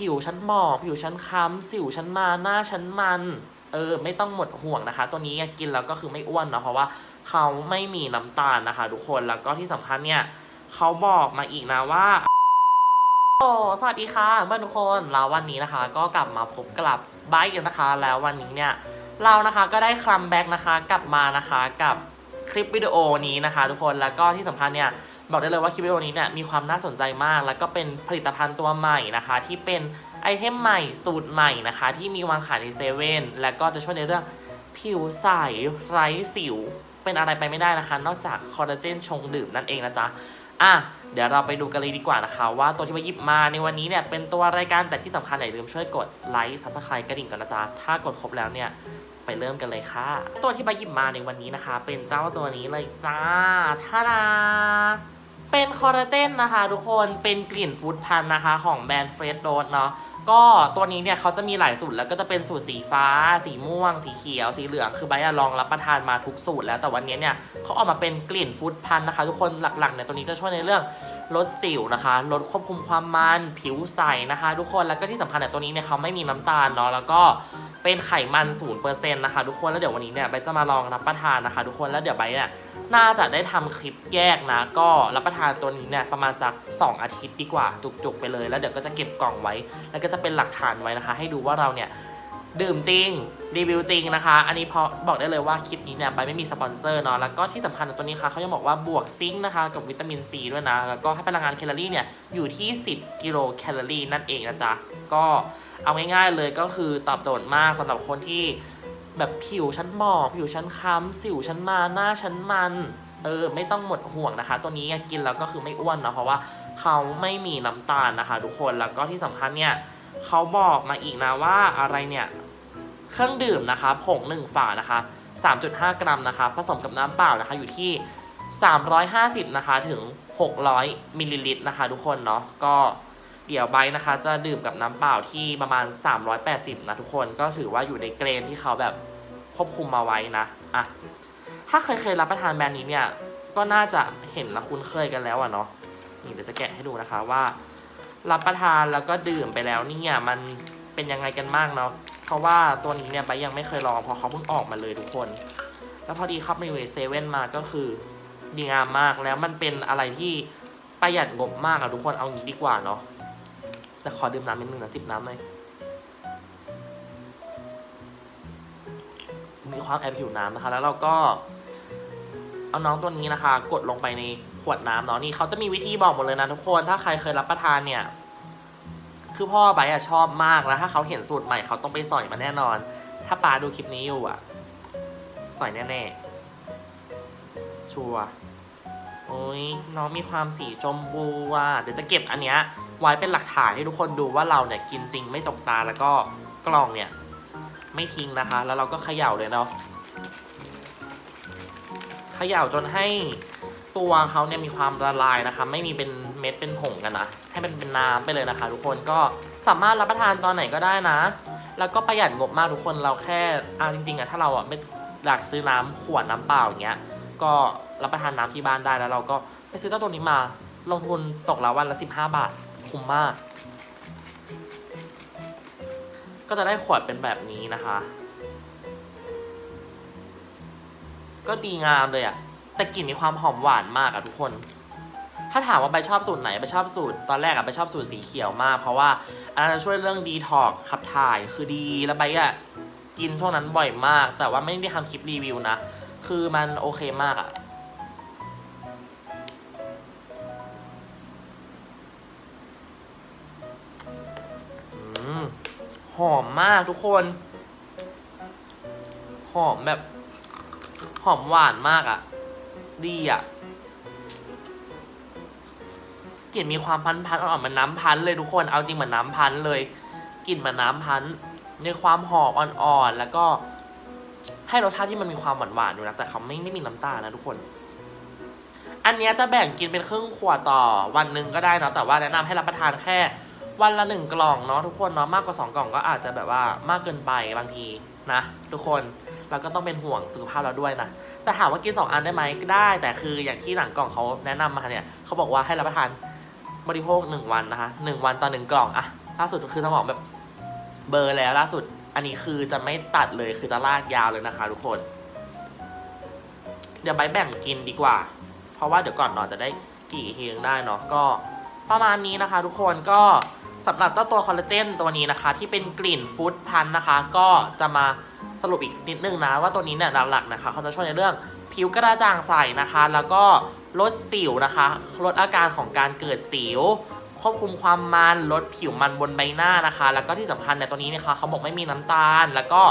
ผิวฉันหมองผิวฉันค้ำสิวฉันมาหน้าฉันมัน เออ ไม่ต้องหมดห่วงนะคะ ตัวนี้กินแล้วก็คือไม่อ้วนเนาะเพราะว่าเขาไม่มีน้ำตาลนะคะ ทุกคนแล้วก็ที่สำคัญเนี่ยเขาบอกมาอีกนะว่าโอ้สวัสดีค่ะเพื่อนทุกคนแล้ววันนี้นะคะ ก็กลับมาพบกับไบค์กันนะคะ แล้ววันนี้เนี่ยเรานะคะก็ได้คัมแบ็กนะคะกลับมานะคะกับคลิปวิดีโอนี้นะคะ ทุกคนแล้วก็ที่สำคัญเนี่ย บอกได้เลยว่าคลิปวิดีโอนี้เนี่ยมีความน่าสนใจมาก แล้วก็เป็นผลิตภัณฑ์ตัวใหม่นะคะ ที่เป็นไอเทมใหม่สูตรใหม่นะคะ ที่มีวางขายในเซเว่นและก็จะช่วยในเรื่องผิวใสไร้สิว เป็นอะไรไปไม่ได้นะคะ นอกจากคอลลาเจนชงดื่มนั่นเองนะจ๊ะอะเดี๋ยวเราไปดูกันเลยดีกว่านะคะ ว่าตัวที่มาหยิบมาในวันนี้เนี่ยเป็นตัวรายการแต่ที่สำคัญอย่าลืมช่วยกดไลค์ซับสไครต์กระดิ่งกันนะจ๊ะถ้ากดครบแล้วเนี่ยไปเริ่มกันเลยค่ะ ตัวที่มาหยิบมาในวันนี้นะคะ เป็นเจ้าตัวนี้เลยจ้าท่าดา เป็นคอลลาเจนนะคะทุกคนเป็นกลิ่นฟู้ดพันนะคะ ของแบรนด์เฟรชโรสเนาะก็ตัวนี้เนี่ยเขาจะมีหลายสูตรแล้วก็จะเป็นสูตรสีฟ้า สีม่วง สีเขียว สีเหลืองคือใบอะลองรับประทานมาทุกสูตรแล้วแต่วันนี้เนี่ยเขาออกมาเป็นกลิ่นฟู้ดพันนะคะ ทุกคนหลักๆเนี่ยตัวนี้จะช่วยในเรื่อง ลดสิวนะคะ ลดควบคุมความมันผิวใสนะคะ ทุกคนแล้วก็ที่สำคัญเนี่ยตัวนี้เนี่ยเขาไม่มีน้ำตาลเนาะแล้วก็เป็นไขมันศูนย์เปอร์เซ็นต์นะคะ ทุกคนแล้วเดี๋ยววันนี้เนี่ยใบจะมาลองรับประทานนะคะ ทุกคนแล้วเดี๋ยวใบเนี่ยน่าจะได้ทำคลิปแยกนะ ก็รับประทานตัวนี้เนี่ยประมาณสัก 2 อาทิตย์ดีกว่าจุกๆไปเลย แล้วเดี๋ยวก็จะเก็บกล่องไว้ แล้วก็จะเป็นหลักฐานไว้นะคะ ให้ดูว่าเราเนี่ย ดื่มจริง รีวิวจริงนะคะ อันนี้พอบอกได้เลยว่าคลิปนี้เนี่ยใบไม่มีสปอนเซอร์เนาะ แล้วก็ที่สำคัญตัวนี้ค่ะเขายังบอกว่าบวกซิงค์นะคะ กับวิตามินซีด้วยนะ แล้วก็ให้พลังงานแคลอรี่เนี่ยอยู่ที่ 10 กิโลแคลอรี่นั่นเองนะจ๊ะ ก็เอาง่ายๆเลยก็คือตอบโจทย์มากสำหรับคนที่แบบผิวชั้นหมองผิวชั้นค้ำสิวชั้นมาหน้าชั้นมันเออไม่ต้องหมดห่วงนะคะ ตัวนี้กินแล้วก็คือไม่อ้วนนะเพราะว่าเขาไม่มีน้ำตาลนะคะ ทุกคนแล้วก็ที่สำคัญเนี่ยเขาบอกมาอีกนะว่าอะไรเนี่ย เครื่องดื่มนะคะผงหนึ่งฝานะคะ 3.5 กรัมนะคะ ผสมกับน้ำเปล่านะคะอยู่ที่ 350 นะคะถึง 600 มิลลิลิตรนะคะทุกคนเนาะก็เดี๋ยวไบร์นะคะจะดื่มกับน้ำเปล่าที่ประมาณ 380 นะทุกคนก็ถือว่าอยู่ในเกรนที่เขาแบบควบคุมมาไว้นะอะถ้าเคยเคยรับประทานแบรนด์นี้เนี่ยก็น่าจะเห็นและคุ้นเคยกันแล้วอะเนาะนี่เดี๋ยวจะแกะให้ดูนะคะว่า รับประทานแล้วก็ดื่มไปแล้วเนี่ยมันเป็นยังไงกันบ้างเนาะ เพราะว่าตัวนี้เนี่ยไปยังไม่เคยลองเพราะเขาเพิ่งออกมาเลยทุกคน แล้วพอดีครับในเวเซเว่นมาก็คือดีงามมากแล้วมันเป็นอะไรที่ประหยัดงบมากอะทุกคนเอางี้ดีกว่าเนาะแต่ขอดื่มน้ำนิดนึงนะจิบน้ำหน่อยมีความแอบหิวน้ำนะคะ แล้วเราก็ เอาน้องตัวนี้นะคะ กดลงไปในขวดน้ำเนาะนี่เขาจะมีวิธีบอกหมดเลยนะทุกคน ถ้าใครเคยรับประทานเนี่ย คือพ่อไบร์อะชอบมากแล้วถ้าเขาเห็นสูตรใหม่เขาต้องไปสอยมาแน่นอน ถ้าปาดูคลิปนี้อยู่อะสอยแน่ๆ ชัวร์โอ้ยน้องมีความสีชมพูว่ะเดี๋ยวจะเก็บอันเนี้ยไว้เป็นหลักฐานให้ทุกคนดูว่าเราเนี่ยกินจริงไม่จกตาแล้วก็กล่องเนี่ย ไม่ทิ้งนะคะ แล้วเราก็เขย่าเลยเนาะเขย่าจนให้ ตัวเขาเนี่ยมีความละลายนะคะ ไม่มีเป็นเม็ดเป็นผงกันนะ ให้มันเป็นน้ำไปเลยนะคะ ทุกคนก็สามารถรับประทานตอนไหนก็ได้นะ แล้วก็ประหยัดงบมากทุกคนเราแค่อ่าจริงๆอะถ้าเราอะไม่อยากซื้อน้ำขวดน้ำเปล่าอย่างเงี้ยก็รับประทานน้ำที่บ้านได้แล้ว เราก็ไปซื้อเจ้าตัวนี้มา ลงทุนตกละวันละ 15 บาทคุ้มมาก ก็จะได้ขวดเป็นแบบนี้นะคะ ก็ดีงามเลยอะ แต่กลิ่นมีความหอมหวานมากอะทุกคน ถ้าถามว่าใบชอบสูตรไหนใบชอบสูตร ตอนแรกอะใบชอบสูตรสีเขียวมาก เพราะว่าอันนั้นช่วยเรื่องดีท็อกขับถ่ายคือดีแล้วใบอะกินพวกนั้นบ่อยมาก แต่ว่าไม่ได้ทำคลิปรีวิวนะ คือมันโอเคมากอะหอมมากทุกคน หอมแบบ หอมหวานมากอะ่ะ ดีอะ่ะกลิ่นมีความพันพันอ่อนๆเหมือนน้ำพันเลยทุกคนเอาจริงเหมือนน้ำพันเลยกลิ่นเหมือนน้ำพันในความหอมอ่อนๆแล้วก็ให้รสชาติที่มันมีความหวานๆอยู่นะแต่เขาไม่ไม่มีน้ำตาลนะทุกคน อันนี้จะแบ่งกินเป็นครึ่งขวดต่อวันหนึ่งก็ได้เนาะแต่ว่าแนะนำให้รับประทานแค่ วันละหนึ่งกล่องเนาะทุกคนเนาะมากกว่าสองกล่องก็อาจจะแบบว่ามากเกินไปบางทีนะทุกคน เราก็ต้องเป็นห่วงสุขภาพเราด้วยนะ แต่ถามว่ากินสองอันได้ไหมได้ แต่คืออย่างที่หลังกล่องเขาแนะนำมาเนี่ยเขาบอกว่าให้รับประทานบริโภคหนึ่งวันนะคะหนึ่งวันต่อหนึ่งกล่องอะล่าสุดคือสมองแบบเบอร์แล้วล่าสุดอันนี้คือจะไม่ตัดเลยคือจะลากยาวเลยนะคะทุกคน เดี๋ยวใบแบ่งกินดีกว่า เพราะว่าเดี๋ยวก่อนนอนจะได้กี่ทีนึงได้เนาะก็ประมาณนี้นะคะ ทุกคนก็ สำหรับเจ้าตัวคอลลาเจนตัวนี้นะคะ ที่เป็นกลิ่นฟู้ดพันธ์นะคะ ก็จะมาสรุปอีกนิดนึงนะ ว่าตัวนี้เนี่ยหลักๆนะคะ เขาจะช่วยในเรื่องผิวกระจ่างใสนะคะ แล้วก็ลดสิวนะคะ ลดอาการของการเกิดสิว ควบคุมความมันลดผิวมันบนใบหน้านะคะ แล้วก็ที่สำคัญเนี่ยตัวนี้นะคะเขาบอกไม่มีน้ำตาล แล้วก็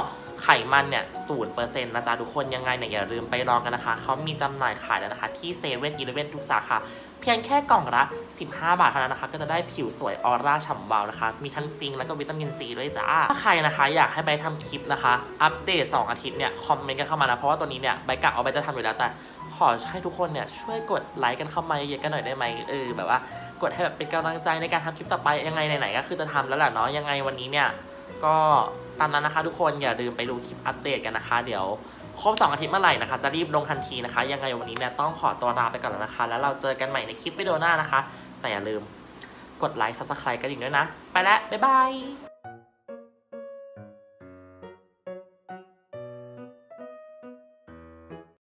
ไขมันเนี่ยศูนย์เปอร์เซ็นต์นะจ๊ะทุกคนยังไงเนี่ยอย่าลืมไปลองกันนะคะ เขามีจำหน่ายขายแล้วนะคะ ที่เซเว่นอีเลเวนทุกสาขา เพียงแค่กล่องละ 15 บาทเท่านั้นนะคะ ก็จะได้ผิวสวยออร่าฉ่ำวาวนะคะ มีทั้งซิงแล้วก็วิตามินซีด้วยจ้า ถ้าใครนะคะอยากให้ใบทำคลิปนะคะ อัปเดต 2 อาทิตย์เนี่ย คอมเมนต์กันเข้ามานะ เพราะว่าตัวนี้เนี่ยใบกะเอาใบจะทำอยู่แล้วแต่ขอให้ทุกคนเนี่ยช่วยกดไลค์กันเข้ามาเยอะๆกันหน่อยได้ไหมเออแบบว่ากดให้แบบเป็นกำลังใจในการทำคลิปต่อไปยังไงไหนๆก็คือจะทำแล้วแหละเนาะยังไงวันนี้เนี่ย ก็ตามนั้นนะคะทุกคนอย่าลืมไปดูคลิปอัปเดตกันนะคะ เดี๋ยวครบ 2 อาทิตย์เมื่อไหร่นะคะ จะรีบลงทันทีนะคะ ยังไงวันนี้เนี่ยต้องขอตัวลาไปก่อนแล้วนะคะ แล้วเราเจอกันใหม่ในคลิปวิดีโอหน้านะคะ แต่อย่าลืมกดไลค์ซับสไครต์กันอีกด้วยนะ ไปแล้ว บ๊ายบาย